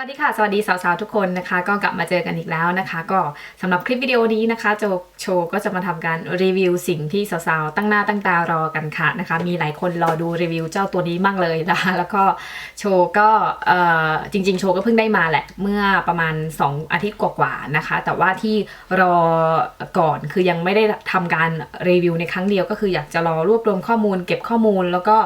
สวัสดีค่ะสวัสดีสาวๆทุกคนนะคะ ก็กลับมาเจอกันอีกแล้วนะคะ ก็สำหรับคลิปวิดีโอนี้นะคะโจโชก็จะมาทำการรีวิวสิ่งที่สาวๆตั้งหน้าตั้งตารอกันค่ะนะคะ มีหลายคนรอดูรีวิวเจ้าตัวนี้มากเลยนะคะแล้วก็โชก็เอ่อจริง ๆ โชก็เพิ่งได้มาแหละเมื่อประมาณ 2 อาทิตย์กว่าๆนะคะ แต่ว่าที่รอก่อนคือยังไม่ได้ทำการรีวิวในครั้งเดียวก็คืออยากจะรอรวบรวมข้อมูล เก็บข้อมูลแล้วก็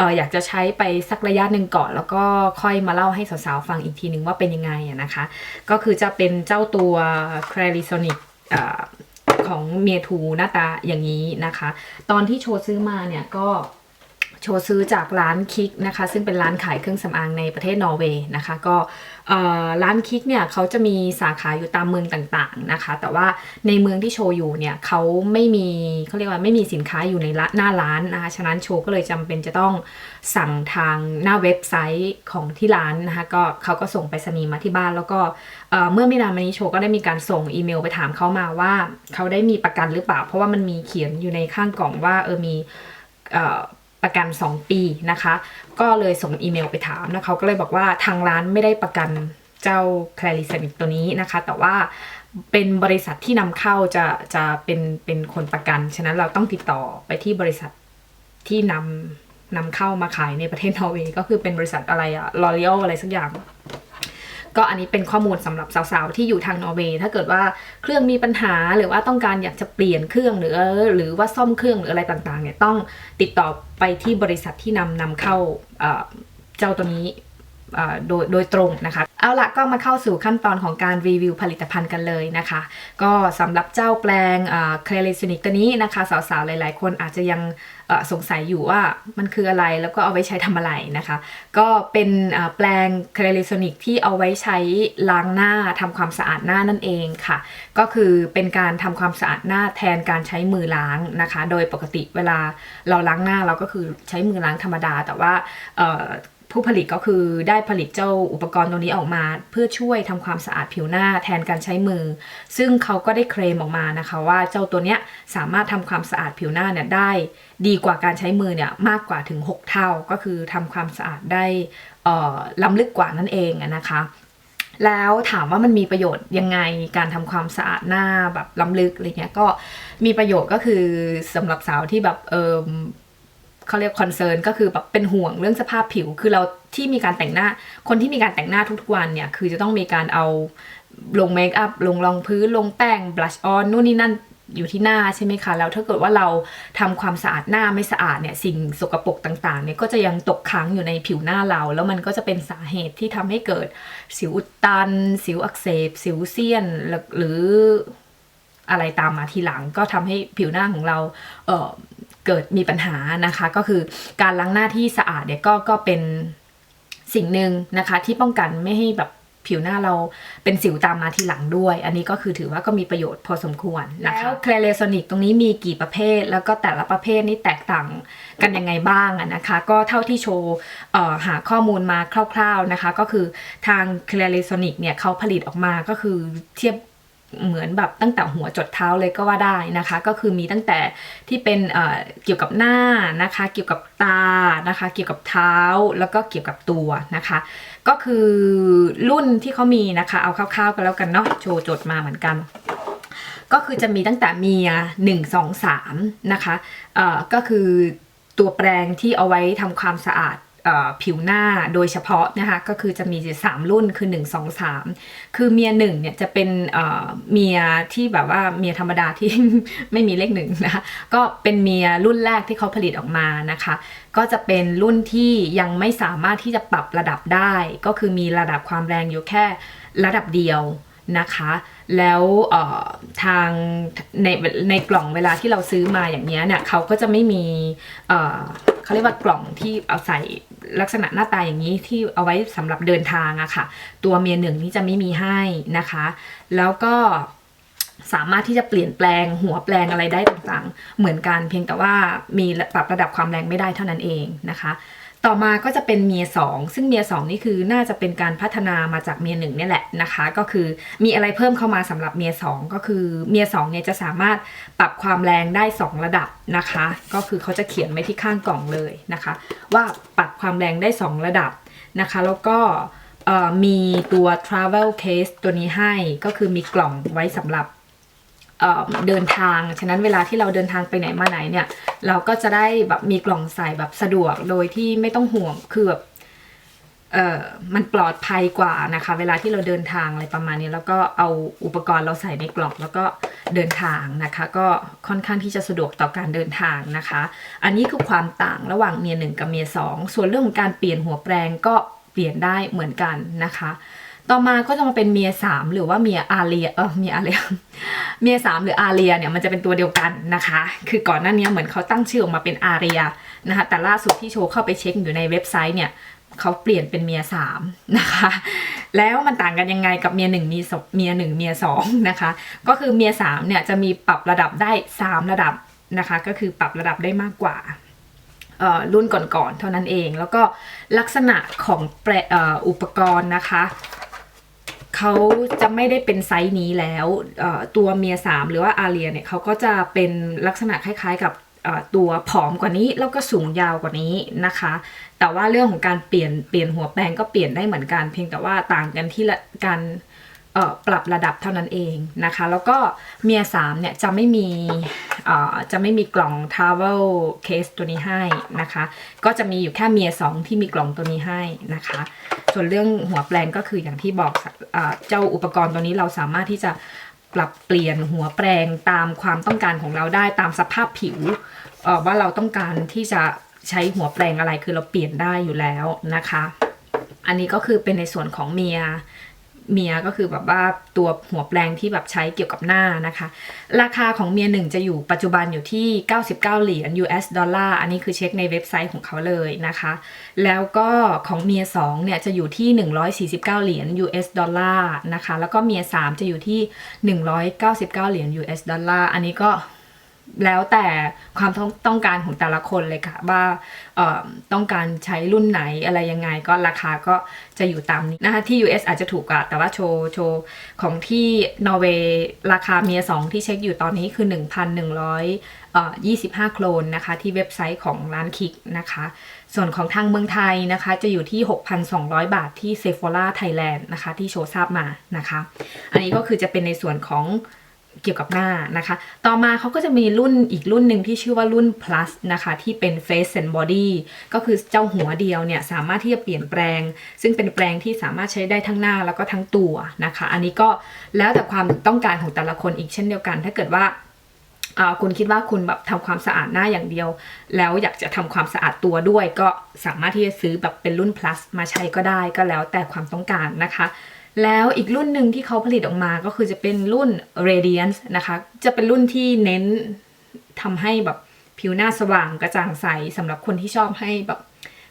อออยากจะใช้ไปสักระยะหนึ่งก่อน แล้วก็ค่อยมาเล่าให้สาวๆฟังอีกทีนึงว่าเป็นยังไงอะนะคะ ก็คือจะเป็นเจ้าตัว c r a r i s o n i c ของเมียทูหน้าตาอย่างนี้นะคะ ตอนที่โชว์ซื้อมาเนี่ยก็โชว์ซื้อจากร้านคิกนะคะ ซึ่งเป็นร้านขายเครื่องสำอางในประเทศนอร์เวย์นะคะ ก็ ร้านคิกเนี่ยเขาจะมีสาขาอยู่ตามเมืองต่างๆนะคะ แต่ว่าในเมืองที่โชว์อยู่เนี่ยเขาไม่มีเขาเรียกว่าไม่มีสินค้าอยู่ในหน้าร้านนะคะฉะนั้นโชว์ก็เลยจำเป็นจะต้องสั่งทางหน้าเว็บไซต์ของที่ร้านนะคะก็เขาก็ส่งไปรษณีย์มาที่บ้าน แล้วก็เมื่อไม่นานมานี้โชว์ก็ได้มีการส่งอีเมลไปถามเขามาว่าเขาได้มีประกันหรือเปล่า เพราะว่ามันมีเขียนอยู่ในข้างกล่องว่าเออมีเประกัน 2 ปีนะคะ ก็เลยส่งอีเมลไปถามนะเขาก็เลยบอกว่าทางร้านไม่ได้ประกันเจ้าแคลริสนิกตัวนี้นะคะ แต่ว่าเป็นบริษัทที่นำเข้าจะจะเป็นเป็นคนประกัน ฉะนั้นเราต้องติดต่อไปที่บริษัทที่นำนำเข้ามาขายในประเทศนอร์เวย์ก็คือเป็นบริษัทอะไรอะลอรี a l อะไรสักอย่าง ก็อันนี้เป็นข้อมูลสำหรับสาวๆ ที่อยู่ทางนอร์เวย์ถ้าเกิดว่าเครื่องมีปัญหาหรือว่าต้องการอยากจะเปลี่ยนเครื่องหรือหรือว่าซ่อมเครื่องหรืออะไรต่างๆเนี่ยต้องติดต่อไปที่บริษัทที่นำนำเข้าเจ้าตัวนี้โดยโดยตรงนะคะ เอาละก็มาเข้าสู่ขั้นตอนของการรีวิวผลิตภัณฑ์กันเลยนะคะ ก็สำหรับเจ้าแปลงเคลเลซินิกตัวนี้นะคะ สาวๆ หลายๆ คนอาจจะยังสงสัยอยู่ว่ามันคืออะไรแล้วก็เอาไว้ใช้ทำอะไรนะคะ ก็เป็นแปลงเคลเลโซนิกที่เอาไว้ใช้ล้างหน้าทำความสะอาดหน้านั่นเองค่ะ ก็คือเป็นการทำความสะอาดหน้าแทนการใช้มือล้างนะคะ โดยปกติเวลาเราล้างหน้าเราก็คือใช้มือล้างธรรมดา แต่ว่า ผู้ผลิตก็คือได้ผลิตเจ้าอุปกรณ์ตัวนี้ออกมา เพื่อช่วยทำความสะอาดผิวหน้าแทนการใช้มือ ซึ่งเขาก็ได้เคลมออกมานะคะ ว่าเจ้าตัวเนี้ยสามารถทำความสะอาดผิวหน้าเนี่ยได้ ดีกว่าการใช้มือเนี่ยมากกว่าถึง 6 เท่าก็คือทำความสะอาดได้เอ่อล้ำลึกกว่านั่นเองนะคะแล้วถามว่ามันมีประโยชน์ยังไงการทำความสะอาดหน้าแบบล้ำลึกอะไรเงี้ยก็มีประโยชน์ก็คือสำหรับสาวที่แบบเออ เขาเรียกคอนเซิร์นก็คือแบบเป็นห่วงเรื่องสภาพผิว คือเราที่มีการแต่งหน้า คนที่มีการแต่งหน้าทุกๆวันเนี่ย คือจะต้องมีการเอาลงเมคอัพลงรองพื้นลงแป้งบลัชออนนู่นนี่นั่นอยู่ที่หน้าใช่ไหมคะ แล้วถ้าเกิดว่าเราทำความสะอาดหน้าไม่สะอาดเนี่ยสิ่งสกปรกต่างๆเนี่ยก็จะยังตกค้างอยู่ในผิวหน้าเรา แล้วมันก็จะเป็นสาเหตุที่ทำให้เกิดสิวอุดตัน สิวอักเสบ สิวเซียนหรืออะไรตามมาทีหลังก็ทำให้ผิวหน้าของเราเอ่อ เกิดมีปัญหานะคะ ก็คือการล้างหน้าที่สะอาดเนี่ยก็ก็เป็นสิ่งหนึ่งนะคะที่ป้องกันไม่ให้แบบผิวหน้าเราเป็นสิวตามมาทีหลังด้วย อันนี้ก็คือถือว่าก็มีประโยชน์พอสมควรนะคะแล้วเคลเลโซนิกตรงนี้มีกี่ประเภท แล้วก็แต่ละประเภทนี้แตกต่างกันยังไงบ้างอะนะคะ ก็เท่าที่โชว์เอ่อหาข้อมูลมาคร่าว ๆนะคะ ก็คือทางเคลเลโซนิกเนี่ยเขาผลิตออกมาก็คือเทียบ เหมือนแบบตั้งแต่หัวจดเท้าเลยก็ว่าได้นะคะ ก็คือมีตั้งแต่ที่เป็นเอ่อเกี่ยวกับหน้านะคะ เกี่ยวกับตานะคะ เกี่ยวกับเท้าแล้วก็เกี่ยวกับตัวนะคะ ก็คือรุ่นที่เขามีนะคะ เอาคร่าวๆกันแล้วกันเนาะโชว์จดมาเหมือนกันก็คือจะมีตั้งแต่เมีย1 2 3นะคะ เอ่อ ก็คือตัวแปรงที่เอาไว้ทำความสะอาด ผิวหน้าโดยเฉพาะนะคะก็คือจะมี 3 รุ่นคือ 1 2 3 คือเมียหนึ่งเนี่ยจะเป็นเอ่อเมียที่แบบว่าเมียธรรมดาที่ไม่มีเลขหนึ่งนะคะก็เป็นเมียรุ่นแรกที่เขาผลิตออกมานะคะ ก็จะเป็นรุ่นที่ยังไม่สามารถที่จะปรับระดับได้ ก็คือมีระดับความแรงอยู่แค่ระดับเดียว นะคะ แล้วทางในในกล่องเวลาที่เราซื้อมาอย่างเงี้ยเนี่ยเขาก็จะไม่มีเอ่อเขาเรียกว่ากล่องที่เอาใส่ลักษณะหน้าตาอย่างนี้ที่เอาไว้สำหรับเดินทางอะค่ะ ตัวเมียหนึ่งนี่จะไม่มีให้นะคะ แล้วก็สามารถที่จะเปลี่ยนแปลงหัวแปลงอะไรได้ต่างๆ เหมือนกันเพียงแต่ว่ามีปรับระดับความแรงไม่ได้เท่านั้นเองนะคะ ต่อมาก็จะเป็นเมียสองซึ่งเมียสองนี่คือน่าจะเป็นการพัฒนามาจากเมียหนึ่งนี่แหละนะคะ ก็คือมีอะไรเพิ่มเข้ามาสำหรับเมียสองก็คือเมียสองเนี่ยจะสามารถปรับความแรงได้ 2 ระดับนะคะ ก็คือเขาจะเขียนไว้ที่ข้างกล่องเลยนะคะ ว่าปรับความแรงได้ 2 ระดับนะคะ แล้วก็มีตัว travel case ตัวนี้ให้ก็คือมีกล่องไว้สำหรับ เดินทาง ฉะนั้นเวลาที่เราเดินทางไปไหนมาไหนเนี่ย เราก็จะได้แบบมีกล่องใส่แบบสะดวกโดยที่ไม่ต้องห่วง คือแบบเออมันปลอดภัยกว่านะคะ เวลาที่เราเดินทางอะไรประมาณนี้ แล้วก็เอาอุปกรณ์เราใส่ในกล่องแล้วก็เดินทางนะคะ ก็ค่อนข้างที่จะสะดวกต่อการเดินทางนะคะ อันนี้คือความต่างระหว่างเมียหนึ่งกับเมียสองส่วนเรื่องของการเปลี่ยนหัวแปลงก็เปลี่ยนได้เหมือนกันนะคะ ต่อมาก็จะมาเป็นเมียสามหรือว่าเมียอาเรียเออเมียอาเรียเมียสามหรืออาเรียเนี่ยมันจะเป็นตัวเดียวกันนะคะ คือก่อนหน้านี้เหมือนเขาตั้งชื่อออกมาเป็นอาเรียนะคะแต่ล่าสุดที่โชว์เข้าไปเช็คอยู่ในเว็บไซต์เนี่ยเขาเปลี่ยนเป็นเมียสามนะคะ แล้วมันต่างกันยังไงกับเมียหนึ่งมีเมียหนึ่งเมียสองนะคะ ก็คือเมียสามเนี่ยจะมีปรับระดับได้สามระดับนะคะ ก็คือปรับระดับได้มากกว่ารุ่นก่อนๆเท่านั้นเอง แล้วก็ลักษณะของออุปกรณ์นะคะ เขาจะไม่ได้เป็นไซส์นี้แล้วตัวเมียสามหรือว่าอาเรียเนี่ยเขาก็จะเป็นลักษณะคล้ายๆกับตัวผอมกว่านี้แล้วก็สูงยาวกว่านี้นะคะ แต่ว่าเรื่องของการเปลี่ยนเปลี่ยนหัวแปลงก็เปลี่ยนได้เหมือนกัน เพียงแต่ว่าต่างกันที่ละการ ปรับระดับเท่านั้นเองนะคะ แล้วก็เมียสามเนี่ยจะไม่มีจะไม่มีกล่อง travel case ตัวนี้ให้นะคะ ก็จะมีอยู่แค่เมียสองที่มีกล่องตัวนี้ให้นะคะ ส่วนเรื่องหัวแปลงก็คืออย่างที่บอกเจ้าอุปกรณ์ตัวนี้เราสามารถที่จะปรับเปลี่ยนหัวแปลงตามความต้องการของเราได้ตามสภาพผิวว่าเราต้องการที่จะใช้หัวแปลงอะไรคือเราเปลี่ยนได้อยู่แล้วนะคะ อันนี้ก็คือเป็นในส่วนของเมีย เมียก็คือแบบว่าตัวหัวแปลงที่แบบใช้เกี่ยวกับหน้านะคะ ราคาของเมียหนึ่งจะอยู่ปัจจุบันอยู่ที่ 99 เหรียญ US ดอลลาร์อันนี้คือเช็คในเว็บไซต์ของเขาเลยนะคะ แล้วก็ของเมีย2เนี่ยจะอยู่ที่ 149 เหรียญ US ดอลลาร์นะคะ แล้วก็เมีย 3 จะอยู่ที่ 199 เหรียญ US ดอลลาร์อันนี้ก็ แล้วแต่ความต้องต้องการของแต่ละคนเลยค่ะ ว่าต้องการใช้รุ่นไหนอะไรยังไง ก็ราคาก็จะอยู่ตามนี้นะคะที่ US อาจจะถูกกว่า แต่ว่าโชว์โชว์ของที่นอร์เวย์ราคาเมียสองที่เช็คอยู่ตอนนี้คือ 1,125 โคลนนะคะ ที่เว็บไซต์ของร้านคิกนะคะ ส่วนของทางเมืองไทยนะคะ จะอยู่ที่ 6,200 บาทที่เซฟ o ล่าไทยแลนด์นะคะ ที่โชว์ทราบมานะคะ อันนี้ก็คือจะเป็นในส่วนของ เกี่ยวกับหน้านะคะ ต่อมาเขาก็จะมีรุ่นอีกรุ่นหนึ่งที่ชื่อว่ารุ่น plus นะคะ ที่เป็น face and body ก็คือเจ้าหัวเดียวเนี่ย สามารถที่จะเปลี่ยนแปลง ซึ่งเป็นแปลงที่สามารถใช้ได้ทั้งหน้าแล้วก็ทั้งตัวนะคะ อันนี้ก็แล้วแต่ความต้องการของแต่ละคนอีกเช่นเดียวกัน ถ้าเกิดว่าคุณคิดว่าคุณแบบทำความสะอาดหน้าอย่างเดียว แล้วอยากจะทำความสะอาดตัวด้วย ก็สามารถที่จะซื้อแบบเป็นรุ่น plus มาใช้ก็ได้ก็แล้วแต่ความต้องการนะคะ แล้วอีกรุ่นหนึ่งที่เขาผลิตออกมาก็คือจะเป็นรุ่น Radiance นะคะ จะเป็นรุ่นที่เน้นทำให้แบบผิวหน้าสว่างกระจ่างใสสำหรับคนที่ชอบให้แบบ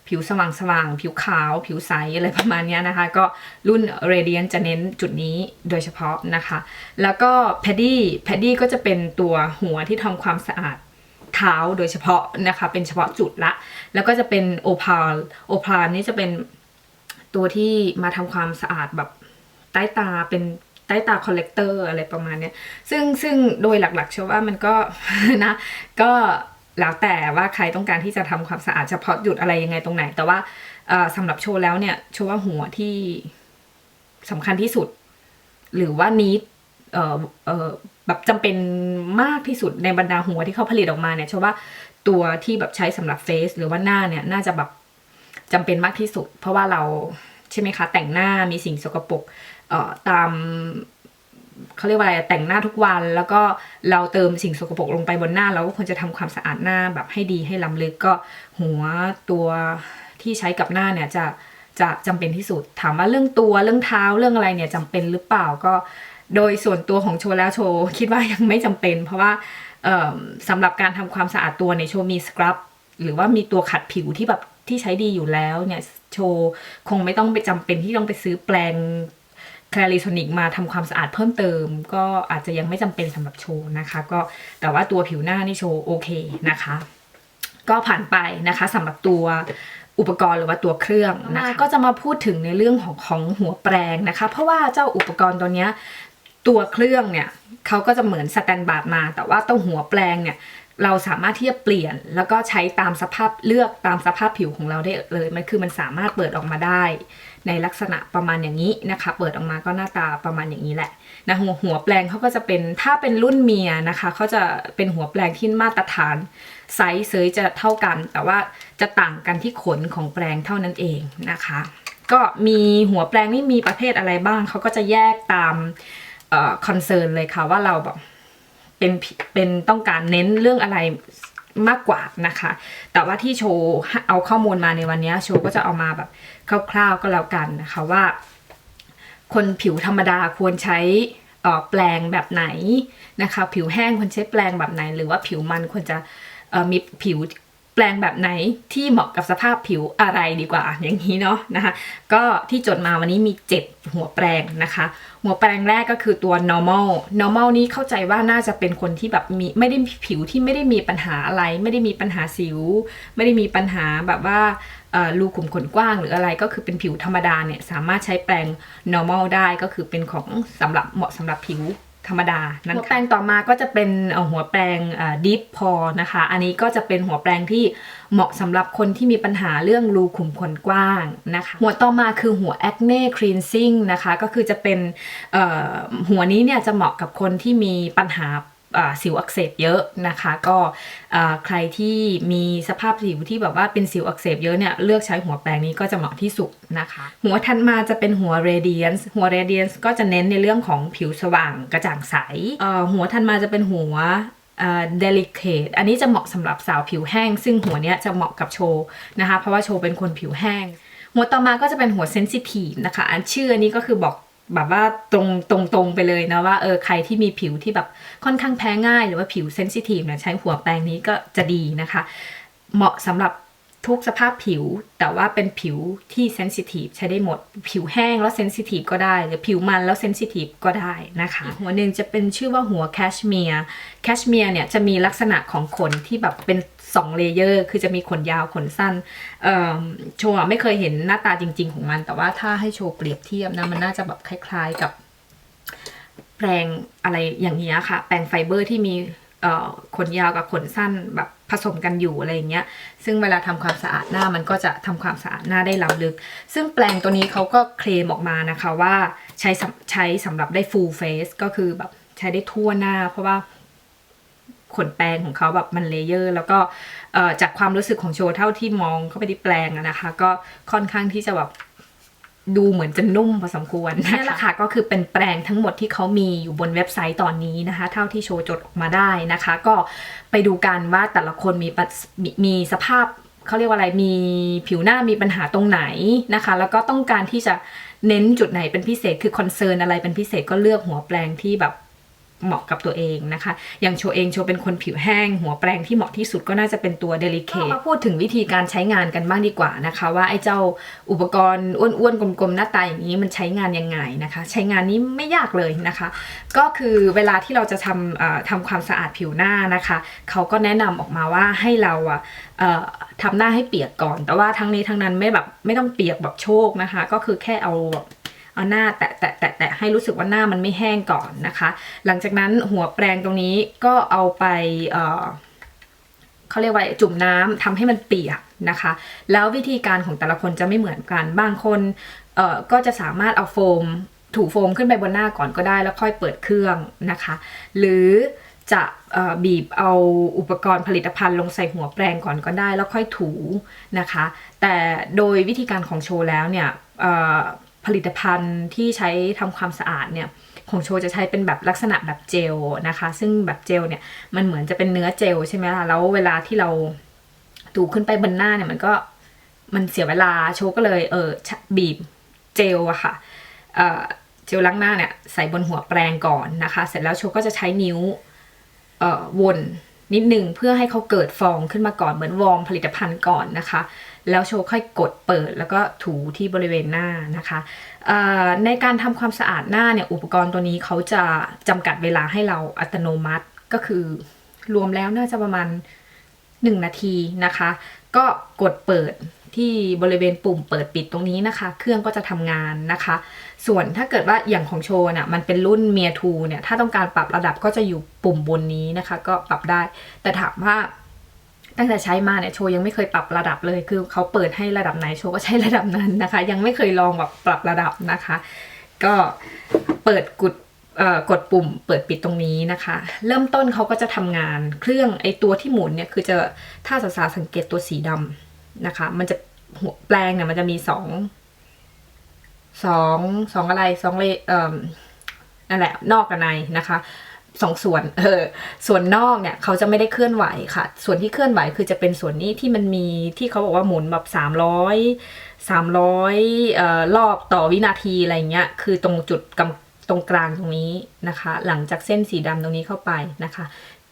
ผิวสว่างสว่างๆผิวขาว ผิวใสอะไรประมาณนี้นะคะ ก็รุ่น Radiant จะเน้นจุดนี้โดยเฉพาะนะคะ แล้วก็ Paddy Paddy ก็จะเป็นตัวหัวที่ทำความสะอาดเท้าโดยเฉพาะนะคะ เป็นเฉพาะจุดละ แล้วก็จะเป็นโอพาลโอพาลนี่จะเป็นตัวที่มาทำความสะอาดแบบ ใต้ตาเป็นใต้ตาคอลเลกเตอร์อะไรประมาณนี้ซึ่งซึ่งโดยหลักๆเชื่อว่ามันก็นะก็แล้วแต่ว่าใครต้องการที่จะทำความสะอาดเฉพาะจุดอะไรยังไงตรงไหน แต่ว่าเอ่อสำหรับโชว์แล้วเนี่ยโชว์ว่าหัวที่สำคัญที่สุด หรือว่านิดแบบจำเป็นมากที่สุดในบรรดาหัวที่เขาผลิตออกมาเนี่ยเชื่อว่าตัวที่แบบใช้สำหรับเฟซหรือว่าหน้าเนี่ยน่าจะแบบจำเป็นมากที่สุด เพราะว่าเราใช่ไหมคะแต่งหน้ามีสิ่งสกปรก ตามเขาเรียกว่าอะไรแต่งหน้าทุกวัน แล้วก็เราเติมสิ่งสกปรกลงไปบนหน้าเราก็ควรจะทำความสะอาดหน้าแบบให้ดีให้ล้ำลึกก็หัวตัวที่ใช้กับหน้าเนี่ยจะจะจำเป็นที่สุด ถามว่าเรื่องตัวเรื่องเท้าเรื่องอะไรเนี่ยจำเป็นหรือเปล่าก็ โดยส่วนตัวของโชว์แล้วโชว์คิดว่ายังไม่จำเป็น เพราะว่าสำหรับการทำความสะอาดตัวในโชว์มีสครับหรือว่ามีตัวขัดผิวที่แบบที่ใช้ดีอยู่แล้วเนี่ยโชว์คงไม่ต้องไปจำเป็นที่ต้องไปซื้อแปลง คลาริโทนิกมาทำความสะอาดเพิ่มเติม ก็อาจจะยังไม่จำเป็นสำหรับโชว์นะคะ ก็แต่ว่าตัวผิวหน้านี่โชว์โอเคนะคะ ก็ผ่านไปนะคะสำหรับตัวอุปกรณ์หรือว่าตัวเครื่องนะคะก็จะมาพูดถึงในเรื่องของของหัวแปลงนะคะ เพราะว่าเจ้าอุปกรณ์ตัวเนี้ยตัวเครื่องเนี่ยเขาก็จะเหมือนสแตนบาร์ดมา แต่ว่าตัวหัวแปลงเนี่ยเราสามารถที่จะเปลี่ยน แล้วก็ใช้ตามสภาพเลือกตามสภาพผิวของเราได้เลยมันคือมันสามารถเปิดออกมาได้ ในลักษณะประมาณอย่างนี้นะคะ เปิดออกมาก็หน้าตาประมาณอย่างนี้แหละนะหัวหัวแปลงเขาก็จะเป็นถ้าเป็นรุ่นเมียนะคะเขาจะเป็นหัวแปลงที่มาตรฐานไซส์เซยจะเท่ากัน แต่ว่าจะต่างกันที่ขนของแปลงเท่านั้นเองนะคะ ก็มีหัวแปลงนี่มีประเภทอะไรบ้างเขาก็จะแยกตามคอนเซิร์นเลยค่ะว่าเราแบบเป็นเป็นต้องการเน้นเรื่องอะไรมากกว่านะคะ แต่ว่าที่โชว์เอาข้อมูลมาในวันนี้โชว์ก็จะเอามาแบบ คร่าวๆก็แล้วกันนะคะว่า คนผิวธรรมดาควรใช้แปลงแบบไหนนะคะ ผิวแห้งควรใช้แปลงแบบไหน หรือว่าผิวมันควรจะมีผิว แปลงแบบไหนที่เหมาะกับสภาพผิวอะไรดีกว่า อย่างนี้เนาะนะคะ ก็ที่จดมาวันนี้มี 7 หัวแปลงนะคะ หัวแปลงแรกก็คือตัว normal normal นี้เข้าใจว่าน่าจะเป็นคนที่แบบมีไม่ได้ผิวที่ไม่ได้มีปัญหาอะไร ไม่ได้มีปัญหาสิว ไม่ได้มีปัญหาแบบว่ารูขุมขนกว้างหรืออะไรก็คือเป็นผิวธรรมดาเนี่ยสามารถใช้แปลง normal ได้ก็คือเป็นของสำหรับเหมาะสำหรับผิว ธรรมดาหัวแปรงต่อมาก็จะเป็นหัวแปรงดิฟพอนะคะ อันนี้ก็จะเป็นหัวแปรงที่เหมาะสำหรับคนที่มีปัญหาเรื่องรูขุมขนกว้างนะคะหัวต่อมาคือหัวแอคเน่ครีนซิ่งนะคะก็คือจะเป็นหัวนี้เนี่ยจะเหมาะกับคนที่มีปัญหา สิวอักเสบเยอะนะคะ ก็ใครที่มีสภาพผิวที่แบบว่าเป็นสิวอักเสบเยอะเนี่ยเลือกใช้หัวแปรงนี้ก็จะเหมาะที่สุดนะคะ หัวทันมาจะเป็นหัว radiance หัว radiance ก็จะเน้นในเรื่องของผิวสว่างกระจ่างใสหัวทันมาจะเป็นหัว delicate อันนี้จะเหมาะสำหรับสาวผิวแห้ง ซึ่งหัวเนี้ยจะเหมาะกับโชว์นะคะ เพราะว่าโชว์เป็นคนผิวแห้ง หัวต่อมาก็จะเป็นหัว sensitive นะคะ อันชื่ออันนี้ก็คือบอก แบบว่าตรงตรงตรงไปเลยนะว่าเออใครที่มีผิวที่แบบค่อนข้างแพ้ง่าย หรือว่าผิวเซนซิทีฟเนี่ยใช้หัวแปรงนี้ก็จะดีนะคะ เหมาะสำหรับทุกสภาพผิว แต่ว่าเป็นผิวที่เซนซิทีฟใช้ได้หมด ผิวแห้งแล้วเซนซิทีฟก็ได้ หรือผิวมันแล้วเซนซิทีฟก็ได้นะคะ หัวหนึ่งจะเป็นชื่อว่าหัวแคชเมียร์แคชเมียร์เนี่ยจะมีลักษณะของขนที่แบบเป็น สองเลเยอร์คือจะมีขนยาวขนสั้นโชว์ไม่เคยเห็นหน้าตาจริง ๆ ของมัน แต่ว่าถ้าให้โชว์เปรียบเทียบนะมันน่าจะแบบคล้าย ๆกับแปรงอะไรอย่างเงี้ยค่ะ แปรงไฟเบอร์ที่มีขนยาวกับขนสั้นแบบผสมกันอยู่อะไรอย่างเงี้ย ซึ่งเวลาทำความสะอาดหน้ามันก็จะทำความสะอาดหน้าได้ล้ำลึก ซึ่งแปลงตัวนี้เขาก็เคลมออกมานะคะว่าใช้ใช้สำหรับได้ full face ก็คือแบบใช้ได้ทั่วหน้า เพราะว่า ขนแปรงของเขาแบบมันเลเยอร์ แล้วก็จากความรู้สึกของโชว์เท่าที่มองเข้าไปที่แปลงนะคะ ก็ค่อนข้างที่จะแบบดูเหมือนจะนุ่มพอสมควรนี่แหละค่ะก็คือเป็นแปลงทั้งหมดที่เขามีอยู่บนเว็บไซต์ตอนนี้นะคะ เท่าที่โชว์จดออกมาได้นะคะ ก็ไปดูกันว่าแต่ละคนมีมีสภาพเขาเรียกว่าอะไรมีผิวหน้ามีปัญหาตรงไหนนะคะ แล้วก็ต้องการที่จะเน้นจุดไหนเป็นพิเศษคือคอนเซิร์นอะไรเป็นพิเศษก็เลือกหัวแปลงที่แบบ เหมาะกับตัวเองนะคะ อย่างโชเองโชเป็นคนผิวแห้ง หัวแปรงที่เหมาะที่สุดก็น่าจะเป็นตัวเดลิเคทมาพูดถึงวิธีการใช้งานกันบ้างดีกว่านะคะ ว่าไอ้เจ้าอุปกรณ์อ้วนๆกลมๆหน้าตาอย่างนี้มันใช้งานยังไงนะคะ ใช้งานนี้ไม่ยากเลยนะคะ ก็คือเวลาที่เราจะทำทำความสะอาดผิวหน้านะคะเขาก็แนะนำออกมาว่าให้เราอะทำหน้าให้เปียกก่อน แต่ว่าทั้งนี้ทั้งนั้นไม่แบบไม่ต้องเปียกแบบโชคนะคะ ก็คือแค่เอา เอาหน้าแตะแตะแตะแตะให้รู้สึกว่าหน้ามันไม่แห้งก่อนนะคะ หลังจากนั้นหัวแปรงตรงนี้ก็เอาไปเเขาเรียกว่าจุ่มน้ำทำให้มันเปียกนะคะ แล้ววิธีการของแต่ละคนจะไม่เหมือนกัน บางคนก็จะสามารถเอาโฟมถูโฟมขึ้นไปบนหน้าก่อนก็ได้แล้วค่อยเปิดเครื่องนะคะ หรือจะบีบเอาอุปกรณ์ผลิตภัณฑ์ลงใส่หัวแปรงก่อนก็ได้แล้วค่อยถูนะคะ แต่โดยวิธีการของโชว์แล้วเนี่ย ผลิตภัณฑ์ที่ใช้ทำความสะอาดเนี่ยของโชจะใช้เป็นแบบลักษณะแบบเจลนะคะ ซึ่งแบบเจลเนี่ยมันเหมือนจะเป็นเนื้อเจลใช่ไหมล่ะแล้วเวลาที่เราถูขึ้นไปบนหน้าเนี่ยมันก็มันเสียเวลาโชก็เลยเออบีบเจลอะค่ะเเจลล้างหน้าเนี่ยใส่บนหัวแปรงก่อนนะคะ เสร็จแล้วโชก็จะใช้นิ้ววนนิดนึงเพื่อให้เขาเกิดฟองขึ้นมาก่อนเหมือนวอร์มผลิตภัณฑ์ก่อนนะคะ แล้วโชว์ค่อยกดเปิดแล้วก็ถูที่บริเวณหน้านะคะในการทำความสะอาดหน้าเนี่ยอุปกรณ์ตัวนี้เขาจะจำกัดเวลาให้เราอัตโนมัติก็คือรวมแล้วน่าจะประมาณ 1 นาทีนะคะ ก็กดเปิดที่บริเวณปุ่มเปิดปิดตรงนี้นะคะ เครื่องก็จะทำงานนะคะ ส่วนถ้าเกิดว่าอย่างของโชว์น่ะมันเป็นรุ่นเมียทูเนี่ยถ้าต้องการปรับระดับก็จะอยู่ปุ่มบนนี้นะคะ ก็ปรับได้ แต่ถามว่า ตั้งแต่ใช้มาเนี่ยโชยังไม่เคยปรับระดับเลย คือเขาเปิดให้ระดับไหนโชก็ใช้ระดับนั้นนะคะ ยังไม่เคยลองแบบปรับระดับนะคะ ก็เปิดกดเอ่อกดปุ่มเปิดปิดตรงนี้นะคะ เริ่มต้นเขาก็จะทำงานเครื่องไอตัวที่หมุนเนี่ยคือจะถ้าสาวๆสังเกตตัวสีดำนะคะ มันจะหัวแปลงเนี่ยมันจะมีสองสองสองอะไรสองเลเอ่อนั่นแหละนอกกับในนะคะ สองส่วนเออส่วนนอกเนี่ยเขาจะไม่ได้เคลื่อนไหวค่ะ ส่วนที่เคลื่อนไหวคือจะเป็นส่วนนี้ที่มันมีที่เขาบอกว่าหมุนแบบสามร้อยสามร้อยรอบต่อวินาทีอะไรเงี้ยคือตรงจุดกำตรงกลางตรงนี้นะคะ หลังจากเส้นสีดำตรงนี้เข้าไปนะคะ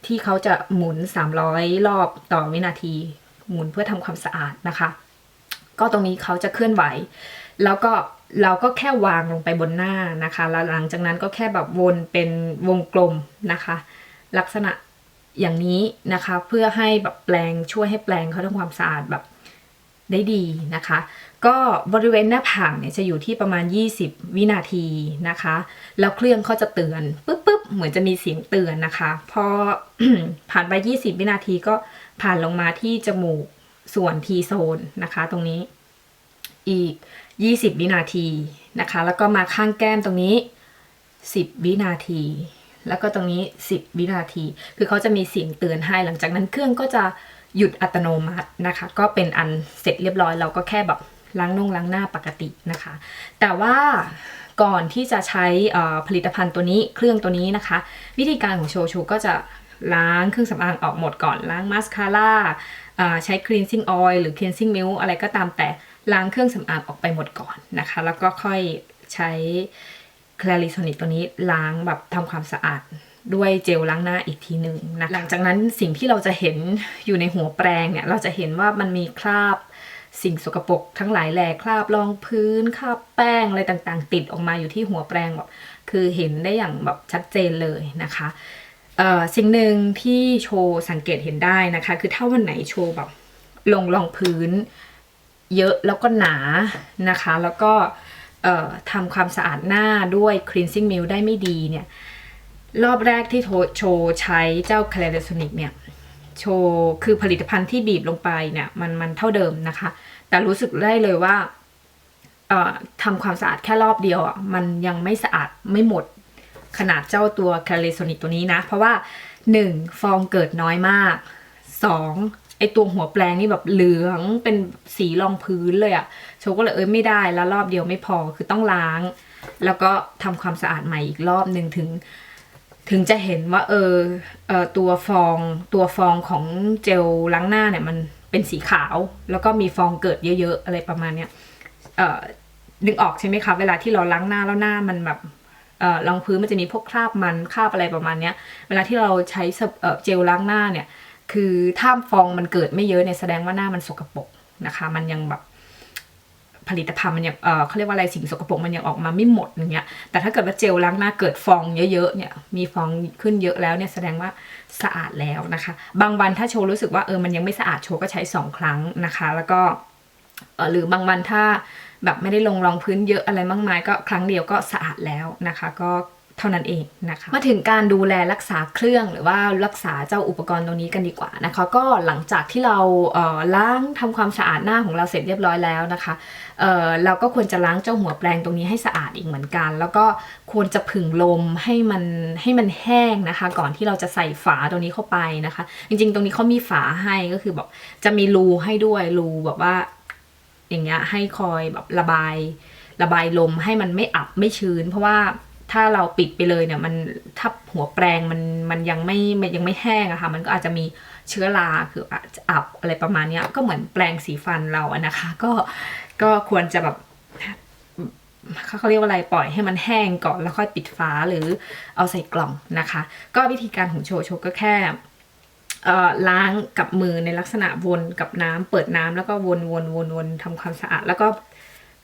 ที่เขาจะหมุน 300 รอบต่อวินาที หมุนเพื่อทำความสะอาดนะคะ ก็ตรงนี้เขาจะเคลื่อนไหว แล้วก็ เราก็แค่วางลงไปบนหน้านะคะ แล้วหลังจากนั้นก็แค่แบบวนเป็นวงกลมนะคะ ลักษณะอย่างนี้นะคะ เพื่อให้แบบแปลงช่วยให้แปลงเขาทำความสะอาดแบบได้ดีนะคะ ก็บริเวณหน้าผากเนี่ยจะอยู่ที่ประมาณ 20 วินาทีนะคะ แล้วเครื่องเขาจะเตือนปุ๊บปุ๊บเหมือนจะมีเสียงเตือนนะคะ พอผ่านไป 20 วินาทีก็ผ่านลงมาที่จมูกส่วน T โซนนะคะ ตรงนี้อีก 20 วินาทีนะคะ แล้วก็มาข้างแก้มตรงนี้ 10 วินาที แล้วก็ตรงนี้ 10 วินาที คือเขาจะมีเสียงเตือนให้หลังจากนั้นเครื่องก็จะหยุดอัตโนมัตินะคะ ก็เป็นอันเสร็จเรียบร้อยเราก็แค่แบบล้างนงล้างหน้าปกตินะคะ แต่ว่าก่อนที่จะใช้ผลิตภัณฑ์ตัวนี้เครื่องตัวนี้นะคะ วิธีการของโชชูก็จะล้างเครื่องสำอางออกหมดก่อนล้างมาสคาร่าใช้ cleansing oil หรือ cleansing milk อะไรก็ตามแต่ ล้างเครื่องสำอางออกไปหมดก่อนนะคะ แล้วก็ค่อยใช้คลาริโซนิกตัวนี้ล้างแบบทำความสะอาดด้วยเจลล้างหน้าอีกทีหนึ่งนะหลังจากนั้นสิ่งที่เราจะเห็นอยู่ในหัวแปรงเนี่ย เราจะเห็นว่ามันมีคราบสิ่งสกปรกทั้งหลายแหล่คราบรองพื้นคราบแป้งอะไรต่างๆ ติดออกมาอยู่ที่หัวแปรงแบบคือเห็นได้อย่างแบบชัดเจนเลยนะคะสิ่งหนึ่งที่โชว์สังเกตเห็นได้นะคะ คือถ้าวันไหนโชว์แบบลงรองพื้น เยอะแล้วก็หนานะคะ แล้วก็ทำความสะอาดหน้าด้วย cleansing milk ได้ไม่ดีเนี่ย รอบแรกที่โชว์ใช้เจ้า c l a r i s o n i c เนี่ย โชว์คือผลิตภัณฑ์ที่บีบลงไปเนี่ย มันมันเท่าเดิมนะคะ แต่รู้สึกได้เลยว่าทำความสะอาดแค่รอบเดียวอะมันยังไม่สะอาดไม่หมดขนาดเจ้าตัว c l a r i s o n i c ตัวนี้นะ เพราะว่า 1. ฟองเกิดน้อยมาก 2. ไอตัวหัวแปลงนี่แบบเหลืองเป็นสีรองพื้นเลยอะโชก็เลยเอ้ยไม่ได้แล้วรอบเดียวไม่พอคือต้องล้าง แล้วก็ทำความสะอาดใหม่อีกรอบหนึ่งถึง ถึงจะเห็นว่าเออเออตัวฟองตัวฟองของเจลล้างหน้าเนี่ยมันเป็นสีขาว แล้วก็มีฟองเกิดเยอะๆอะไรประมาณเนี้ยเออนึกออกใช่ไหมคะเวลาที่เราล้างหน้าแล้วหน้ามันแบบเออรองพื้นมันจะมีพวกคราบมันคราบอะไรประมาณเนี้ย เวลาที่เราใช้เจลล้างหน้าเนี่ย คือถ้าฟองมันเกิดไม่เยอะเนี่ยแสดงว่าหน้ามันสกปรกนะคะ มันยังแบบผลิตภัณฑ์มันยังเออเขาเรียกว่าอะไรสิ่งสกปรกมันยังออกมาไม่หมดอย่างเงี้ย แต่ถ้าเกิดว่าเจลล้างหน้าเกิดฟองเยอะๆเนี่ย มีฟองขึ้นเยอะแล้วเนี่ยแสดงว่าสะอาดแล้วนะคะ บางวันถ้าโชว์รู้สึกว่าเออมันยังไม่สะอาดโชว์ก็ใช้สองครั้งนะคะ แล้วก็หรือบางวันถ้าแบบไม่ได้ลงรองพื้นเยอะอะไรมากมายก็ครั้งเดียวก็สะอาดแล้วนะคะ ก็ เท่านั้นเองนะคะ มาถึงการดูแลรักษาเครื่องหรือว่ารักษาเจ้าอุปกรณ์ตรงนี้กันดีกว่านะคะ ก็หลังจากที่เราเล้างทำความสะอาดหน้าของเราเสร็จเรียบร้อยแล้วนะคะเเราก็ควรจะล้างเจ้าหัวแปรงตรงนี้ให้สะอาดอีกเหมือนกัน แล้วก็ควรจะผึ่งลมให้มันให้มันแห้งนะคะ ก่อนที่เราจะใส่ฝาตรงนี้เข้าไปนะคะ จริงๆ ตรงนี้เขามีฝาให้ก็คือแบบจะมีรูให้ด้วยรูแบบว่า อย่างเงี้ยให้คอยแบบระบายระบายลมให้มันไม่อับไม่ชื้น เพราะว่า ถ้าเราปิดไปเลยเนี่ยมันถ้าหัวแปรงมันมันยังไม่มันยังไม่แห้งอะค่ะ มันก็อาจจะมีเชื้อราคืออับอะไรประมาณนี้ก็เหมือนแปรงสีฟันเราอะนะคะ ก็ก็ควรจะแบบเขาเรียกว่าอะไรปล่อยให้มันแห้งก่อนแล้วค่อยปิดฝาหรือเอาใส่กล่องนะคะ ก็วิธีการของโชว์โชก็แค่เอ่อล้างกับมือในลักษณะวนกับน้ำเปิดน้ำแล้วก็วนวนวนวนทำความสะอาด แล้วก็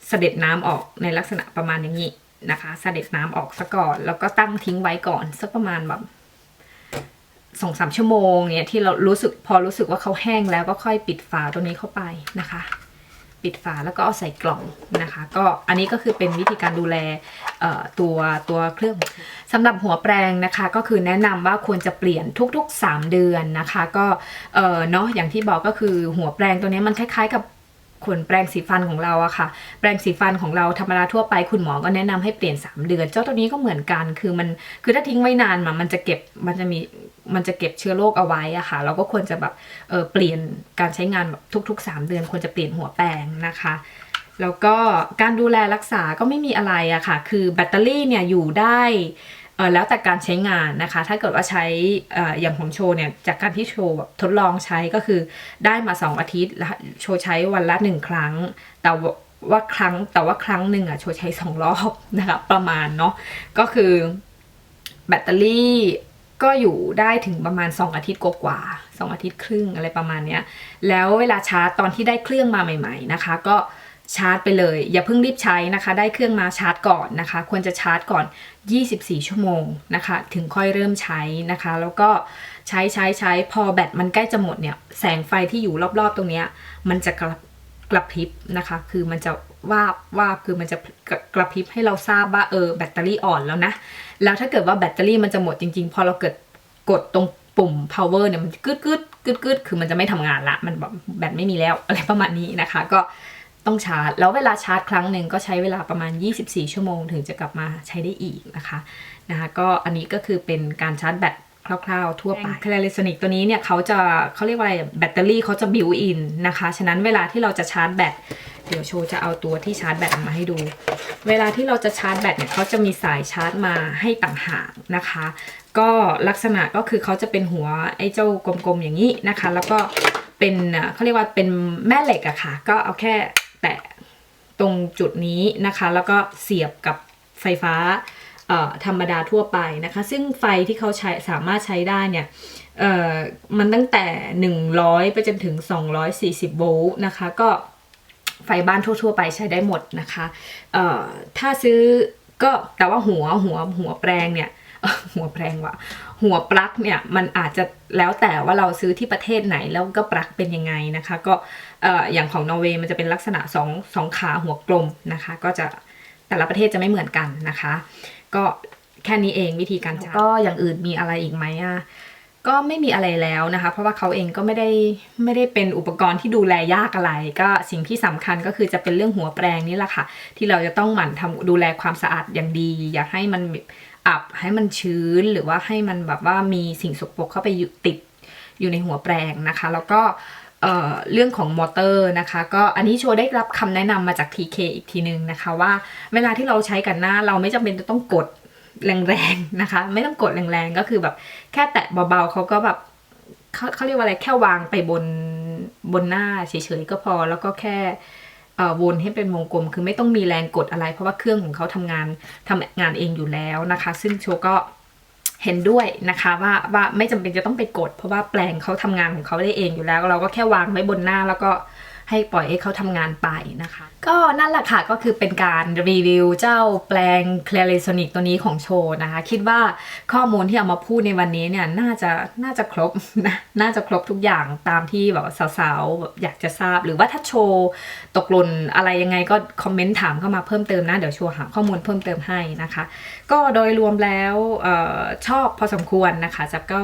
เสด็จน้ำออกในลักษณะประมาณอย่างนี้ นะคะสะเสด็จน้ำออกซะก่อน แล้วก็ตั้งทิ้งไว้ก่อนสักประมาณแบบสองสามชั่วโมงเนี่ยที่เรารู้สึกพอรู้สึกว่าเขาแห้งแล้วก็ค่อยปิดฝาตัวนี้เข้าไปนะคะ ปิดฝาแล้วก็เอาใส่กล่องนะคะ ก็อันนี้ก็คือเป็นวิธีการดูแลตัวตัวเครื่องสำหรับหัวแปรงนะคะ ก็คือแนะนำว่าควรจะเปลี่ยนทุกๆ 3 เดือนนะคะ ก็เออเนาะอย่างที่บอกก็คือหัวแปรงตัวนี้มันคล้ายๆกับ ขนแปรงสีฟันของเราอะค่ะ แปรงสีฟันของเราธรรมดาทั่วไปคุณหมอก็แนะนำให้เปลี่ยน 3 เดือน เจ้าตัวนี้ก็เหมือนกัน คือมันคือถ้าทิ้งไว้นานมามันจะเก็บมันจะมีมันจะเก็บเชื้อโรคเอาไว้อะค่ะ เราก็ควรจะแบบเออเปลี่ยนการใช้งานแบบทุก ๆ 3 เดือนควรจะเปลี่ยนหัวแปรงนะคะแล้วก็การดูแลรักษาก็ไม่มีอะไรอะค่ะ คือแบตเตอรี่เนี่ยอยู่ได้ แล้วแต่การใช้งานนะคะ ถ้าเกิดว่าใช้อย่างของโชว์เนี่ย จากการที่โชว์แบบทดลองใช้ก็คือได้มา 2 อาทิตย์แล้วโชว์ใช้วันละ 1 ครั้ง แต่ว่าครั้งแต่ว่าครั้งหนึ่งอะโชว์ใช้ 2 รอบนะคะประมาณเนาะก็คือแบตเตอรี่ก็อยู่ได้ถึงประมาณ 2 อาทิตย์กว่าๆสองอาทิตย์ครึ่งอะไรประมาณเนี้ยแล้วเวลาชาร์จตอนที่ได้เครื่องมาใหม่ ๆนะคะ ก็ ชาร์จไปเลย อย่าเพิ่งรีบใช้นะคะ ได้เครื่องมาชาร์จก่อนนะคะ ควรจะชาร์จก่อน 24 ชั่วโมงนะคะ ถึงค่อยเริ่มใช้นะคะ แล้วก็ใช้ใช้ใช้พอแบตมันใกล้จะหมดเนี่ย แสงไฟที่อยู่รอบๆตรงเนี้ยมันจะกระกระพริบนะคะ คือมันจะวาบวาบคือมันจะกระพริบให้เราทราบว่าเออแบตเตอรี่อ่อนแล้วนะ แล้วถ้าเกิดว่าแบตเตอรี่มันจะหมดจริงๆ พอเราเกิดกดตรงปุ่ม power เนี่ยมันกึดกึดกึดกึดคือมันจะไม่ทำงานละ มันแบบแบตไม่มีแล้วอะไรประมาณนี้นะคะ ก็ ต้องชาร์จ แล้วเวลาชาร์จครั้งหนึ่งก็ใช้เวลาประมาณ 24 ชั่วโมง ถึงจะกลับมาใช้ได้อีกนะคะนะคะก็อันนี้ก็คือเป็นการชาร์จแบตคร่าวๆทั่วไปคลาริสนิกตัวนี้เนี่ยเขาจะเขาเรียกว่าอะไรแบตเตอรี่เขาจะบิวอินนะคะ ฉะนั้นเวลาที่เราจะชาร์จแบตเดี๋ยวโชว์จะเอาตัวที่ชาร์จแบตมาให้ดู เวลาที่เราจะชาร์จแบตเนี่ยเขาจะมีสายชาร์จมาให้ต่างหากนะคะ ก็ลักษณะก็คือเขาจะเป็นหัวไอ้เจ้ากลมๆอย่างนี้นะคะ แล้วก็เป็นอะเขาเรียกว่าเป็นแม่เหล็กอะค่ะ ก็เอาแค่ แตะตรงจุดนี้นะคะ แล้วก็เสียบกับไฟฟ้าธรรมดาทั่วไปนะคะ ซึ่งไฟที่เขาใช้สามารถใช้ได้เนี่ยมันตั้งแต่ 100 ไปจนถึง 240 โวลต์นะคะ ก็ไฟบ้านทั่ว ๆ ไปใช้ได้หมดนะคะถ้าซื้อก็แต่ว่าหัวหัวหัวแปลงเนี่ยหัวแปลงว่ะหัวปลั๊กเนี่ยมันอาจจะแล้วแต่ว่าเราซื้อที่ประเทศไหนแล้วก็ปลั๊กเป็นยังไงนะคะ ก็ อย่างของนอร์เวย์มันจะเป็นลักษณะสองสองขาหัวกลมนะคะ ก็จะแต่ละประเทศจะไม่เหมือนกันนะคะ ก็แค่นี้เองวิธีการจ่ายก็อย่างอื่นมีอะไรอีกไหมอะก็ไม่มีอะไรแล้วนะคะ เพราะว่าเขาเองก็ไม่ได้ไม่ได้เป็นอุปกรณ์ที่ดูแลยากอะไร ก็สิ่งที่สำคัญก็คือจะเป็นเรื่องหัวแปรงนี่แหละค่ะ ที่เราจะต้องหมั่นทำดูแลความสะอาดอย่างดี อย่าให้มันอับให้มันชื้นหรือว่าให้มันแบบว่ามีสิ่งสกปรกเข้าไปติดอยู่ในหัวแปรงนะคะ แล้วก็ เเรื่องของมอเตอร์นะคะก็อันนี้โชว์ได้รับคำแนะนำมาจาก TK อีกทีนึงนะคะว่าเวลาที่เราใช้กันหน้าเราไม่จำเป็นจะต้องกดแรงๆนะคะ ไม่ต้องกดแรงๆก็คือแบบแค่แตะเบาๆเขาก็แบบเขาเขาเรียกว่าอะไรแค่วางไปบนบนหน้าเฉยๆก็พอแล้วก็แค่วนให้เป็นวงกลม คือไม่ต้องมีแรงกดอะไร เพราะว่าเครื่องของเขาทำงานทำงานเองอยู่แล้วนะคะ ซึ่งโชก็ เห็นด้วยนะคะว่าว่าไม่จำเป็นจะต้องไปกด เพราะว่าแปลงเขาทำงานของเขาได้เองอยู่แล้ว เราก็แค่วางไว้บนหน้าแล้วก็ ให้ปล่อยให้เขาทำงานไปนะคะ ก็นั่นแหละค่ะก็คือเป็นการรีวิวเจ้าแปลง c l a r i s o n i c ตัวนี้ของโชว์นะคะ คิดว่าข้อมูลที่เอามาพูดในวันนี้เนี่ยน่าจะน่าจะครบนะน่าจะครบทุกอย่างตามที่แบบสาวๆแบบอยากจะทราบ หรือว่าถ้าโชว์ตกหล่นอะไรยังไงก็คอมเมนต์ถามเข้ามาเพิ่มเติมนะ เดี๋ยวโชว์หาข้อมูลเพิ่มเติมให้นะคะ ก็โดยรวมแล้วออชอบพอสมควรนะคะจับก็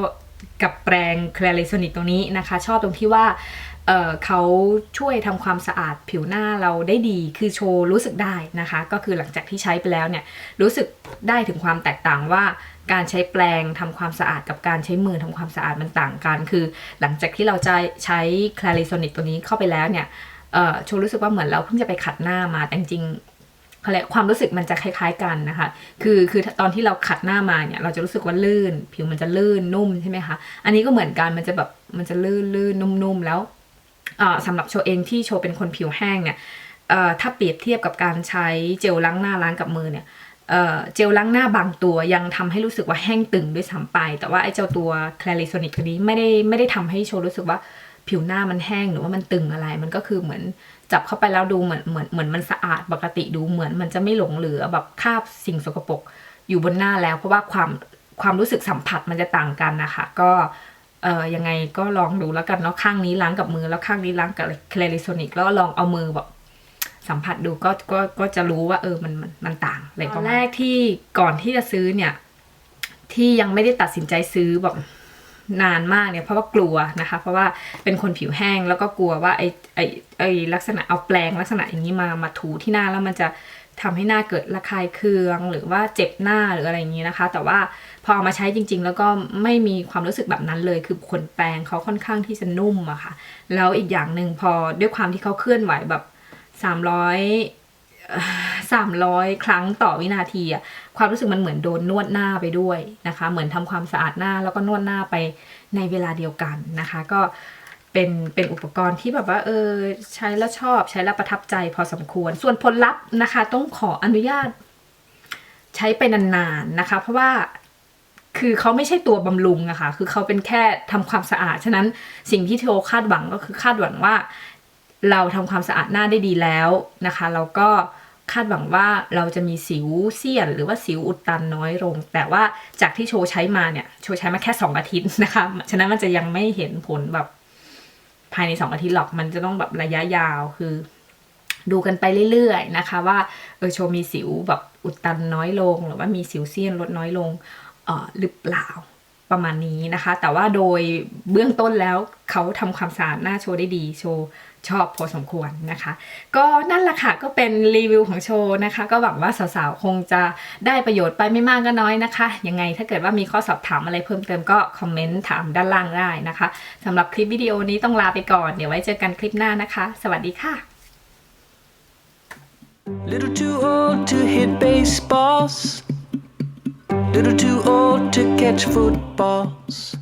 กับแปรง c l a r i s o n i c ตัวนี้นะคะ ชอบตรงที่ว่า เเขาช่วยทำความสะอาดผิวหน้าเราได้ดี คือโชว์รู้สึกได้นะคะ ก็คือหลังจากที่ใช้ไปแล้วเนี่ยรู้สึกได้ถึงความแตกต่างว่าการใช้แปรงทำความสะอาดกับการใช้มือทำความสะอาดมันต่างกัน คือหลังจากที่เราจะใช้ c l a r i s o n i c ตัวนี้เข้าไปแล้วเนี่ยโชว์รู้สึกว่าเหมือนเราเพิ่งจะไปขัดหน้ามาแต่จริงๆเขาเรียความรู้สึกมันจะคล้าย ๆกันนะคะ คือคือตอนที่เราขัดหน้ามาเนี่ยเราจะรู้สึกว่าลื่น ผิวมันจะลื่นนุ่มใช่ไหมคะ อันนี้ก็เหมือนกันมันจะแบบมันจะลื่นลื่นนุ่มๆแล้ว สำหรับโชเองที่โชเป็นคนผิวแห้งเนี่ยถ้าเปรียบเทียบกับการใช้เจลล้างหน้าล้างกับมือเนี่ยเจลล้างหน้าบางตัวยังทำให้รู้สึกว่าแห้งตึงด้วยซ้ำไป แต่ว่าไอ้เจ้าตัว c l a r i s o n i c ตัวนี้ไม่ได้ไม่ได้ทำให้โชรู้สึกว่าผิวหน้ามันแห้งหรือว่ามันตึงอะไร มันก็คือเหมือนจับเข้าไปแล้วดูเหมือนเหมือนเหมือนมันสะอาดปกติดูเหมือนมันจะไม่หลงเหลือแบบคราบสิ่งสกปรกอยู่บนหน้าแล้ว เพราะว่าความความรู้สึกสัมผัสมันจะต่างกันนะคะ ก็ เอ่อยังไงก็ลองดูแล้วกันเนาะข้างนี้ล้างกับมือแล้วข้างนี้ล้างกับเคลริโซนิกแล้วลองเอามือแบบสัมผัสดูก็ก็ก็จะรู้ว่าเออมันมันมันต่างเลยตอนแรกที่ก่อนที่จะซื้อเนี่ย ที่ยังไม่ได้ตัดสินใจซื้อแบบ นานมากเนี่ยเพราะว่ากลัวนะคะ เพราะว่าเป็นคนผิวแห้งแล้วก็กลัวว่าไอ้ไอ้ไอ้ลักษณะเอาแปรงลักษณะอย่างนี้มามาถูที่หน้าแล้วมันจะทำให้หน้าเกิดระคายเคืองหรือว่าเจ็บหน้าหรืออะไรอย่างนี้นะคะ แต่ว่าพอเอามาใช้จริง ๆ แล้วก็ไม่มีความรู้สึกแบบนั้นเลย คือขนแปรงเขาค่อนข้างที่จะนุ่มอะค่ะ แล้วอีกอย่างหนึ่งพอด้วยความที่เขาเคลื่อนไหวแบบ 300 สามร้อยครั้งต่อวินาทีอะความรู้สึกมันเหมือนโดนนวดหน้าไปด้วยนะคะ เหมือนทำความสะอาดหน้าแล้วก็นวดหน้าไปในเวลาเดียวกันนะคะ ก็เป็นเป็นอุปกรณ์ที่แบบว่าเออใช้แล้วชอบใช้แล้วประทับใจพอสมควร ส่วนผลลัพธ์นะคะ ต้องขออนุญาต ใช้ไปนานๆนะคะ เพราะว่าคือเขาไม่ใช่ตัวบำรุงอะค่ะ คือเขาเป็นแค่ทำความสะอาด ฉะนั้นสิ่งที่โทคาดหวังก็คือคาดหวังว่า เราทำความสะอาดหน้าได้ดีแล้วนะคะเราก็คาดหวังว่าเราจะมีสิวเซียน หรือว่าสิวอุดตันน้อยลง แต่ว่าจากที่โชว์ใช้มาเนี่ย โชว์ใช้มาแค่สองอาทิตย์นะคะ ฉะนั้นมันจะยังไม่เห็นผลแบบภายในสองอาทิตย์หรอก มันจะต้องแบบระยะยาวคือ ดูกันไปเรื่อยๆนะคะ ว่าเออโชว์มีสิวแบบอุดตันน้อยลง หรือว่ามีสิวเซียนลดน้อยลงเออหรือเปล่าประมาณนี้นะคะ แต่ว่าโดยเบื้องต้นแล้วเขาทำความสะอาดหน้าโชว์ได้ดีโชว์ ชอบพอสมควรนะคะ ก็นั่นแหละค่ะก็เป็นรีวิวของโชว์นะคะ ก็หวังว่าสาวๆ คงจะได้ประโยชน์ไปไม่มากก็น้อยนะคะ ยังไงถ้าเกิดว่ามีข้อสอบถามอะไรเพิ่มเติมก็คอมเมนต์ถามด้านล่างได้นะคะสำหรับคลิปวิดีโอนี้ต้องลาไปก่อน เดี๋ยวไว้เจอกันคลิปหน้านะคะ สวัสดีค่ะ Little too old to hit baseballs. Little too old to catch footballs.